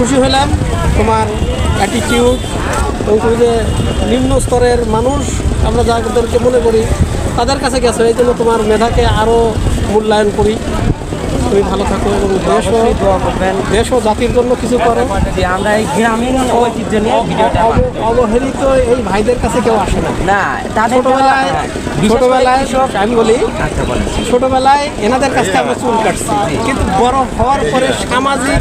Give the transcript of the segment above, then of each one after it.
খুশি হলাম। তোমার অ্যাটিটিউড এবং তুমি যে নিম্ন স্তরের মানুষ, আমরা যাদেরকে মনে করি, তাদের কাছে গেছো। এই জন্য তোমার মেধাকে আরও মূল্যায়ন করি। তুমি ভালো থাকো এবং দেশ ও দেশ ও জাতির জন্য কিছু করো। যে আমরা এই গ্রামীণ ঐতিহ্য নিয়ে ভিডিওটা অবহেলিত এই ভাইদের কাছে কেউ আসে না। না ছোটবেলায় ছোটবেলায় আমি বলি আচ্ছা ছোটবেলায় এনাদের কাছ থেকে আমরা চুল কাটছি। কিন্তু বড় হওয়ার পরে সামাজিক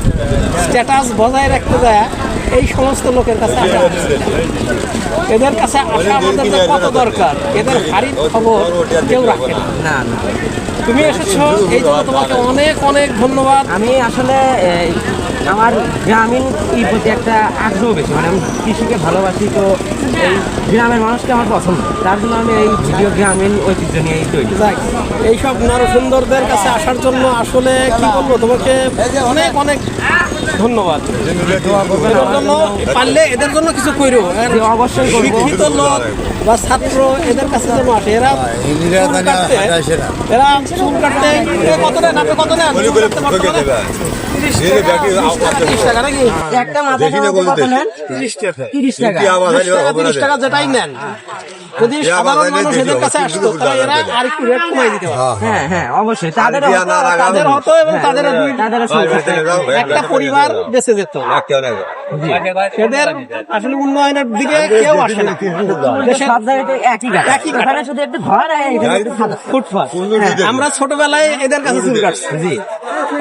স্ট্যাটাস বজায় রাখতে যায় এই সমস্ত লোকের কাছে না। এদের কাছে আসা আমাদের কত দরকার? এদের হারির খবর কেউ রাখে না। না তুমি এসেছ এই জন্য তোমাকে অনেক অনেক ধন্যবাদ। আমি আসলে আমার গ্রামীণ এই প্রতি একটা আগ্রহ বেশি। মানে আমি কৃষিকে ভালোবাসি তো এই গ্রামের মানুষকে আমার পছন্দ। তার জন্য আমি এই ভিডিও গ্রামীণ ঐতিহ্য নিয়েই তৈরি। এইসব নরসুন্দরদের কাছে আসার জন্য আসলে কি বলব তোমাকে অনেক অনেক ধন্যবাদ। এদের জন্য পারলে এদের জন্য কিছু করো অবশ্যই শিক্ষিত লোক বা ছাত্র এদের কাছে যেন আসে। এরা কাটতে এরা চুল কাটতে কত নেন আপনি কত নেন একটা মাথা কত নেন? তিরিশ টাকা। তিরিশ টাকা। তিরিশ টাকা তিরিশ টাকা যেটাই নেন। যদি সাধারণ মানুষ এদের কাছে আসতো তাহলে এরা আর একটু রেট কমাই দিতে হ্যাঁ হ্যাঁ অবশ্যই। তাদের দিয়া না লাগানো। তাদের হতো এবং তাদের একটা পরিবার বেঁচে যেত। এদের আসলে উন্নয়নের দিকে কেউ আসে না। সব একই একই শুধু একটু ফুটপাত। হ্যাঁ, আমরা ছোটবেলায় এদের কাছে চুল কাটছি। জি।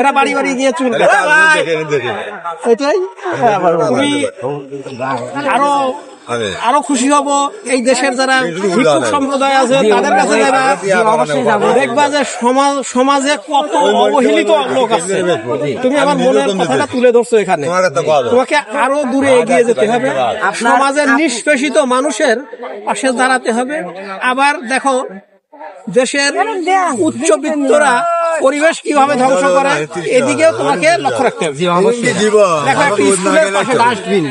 এরা বাড়ি বাড়ি গিয়ে চুল এটাই। হ্যাঁ, তুমি আরও আরও খুশি হব এই দেশের যারা ভিক্ষুক সম্প্রদায় আছে তাদের কাছে যারা অবশ্যই যাব। দেখবা যে সমাজ সমাজে কত অবহেলিত লোক আছে। তুমি আমার মনের কথাটা তুলে ধরছো এখানে। তোমাকে আরও দূরে এগিয়ে যেতে হবে। সমাজের নিষ্পেষিত মানুষের পাশে দাঁড়াতে হবে। আবার দেখো দেশের উচ্চবিত্তরা পরিবেশ কীভাবে ধ্বংস করে এদিকেও তোমাকে লক্ষ্য রাখতে হবে। দেখো একটা স্কুলের পাশে ডাস্টবিন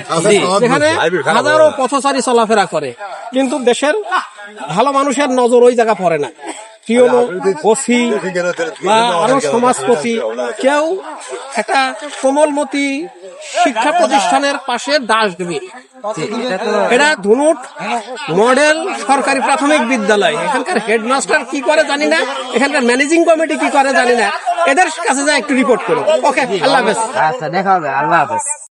যেখানে হাজারো পথচারী চলাফেরা করে। কিন্তু দেশের ভালো মানুষের নজর ওই জায়গা পড়ে না। বা আরও সমাজপতি কেউ একটা কোমলমতি শিক্ষা প্রতিষ্ঠানের পাশে ডাস্টবিন এটা ধুনুট মডেল সরকারি প্রাথমিক বিদ্যালয়। এখানকার হেডমাস্টার কি করে জানি না এখানকার ম্যানেজিং কমিটি কি করে জানি না। এদের কাছে যা একটু রিপোর্ট করো ওকে আল্লাহ হাফেজ। আচ্ছা দেখা হবে আল্লাহ হাফেজ।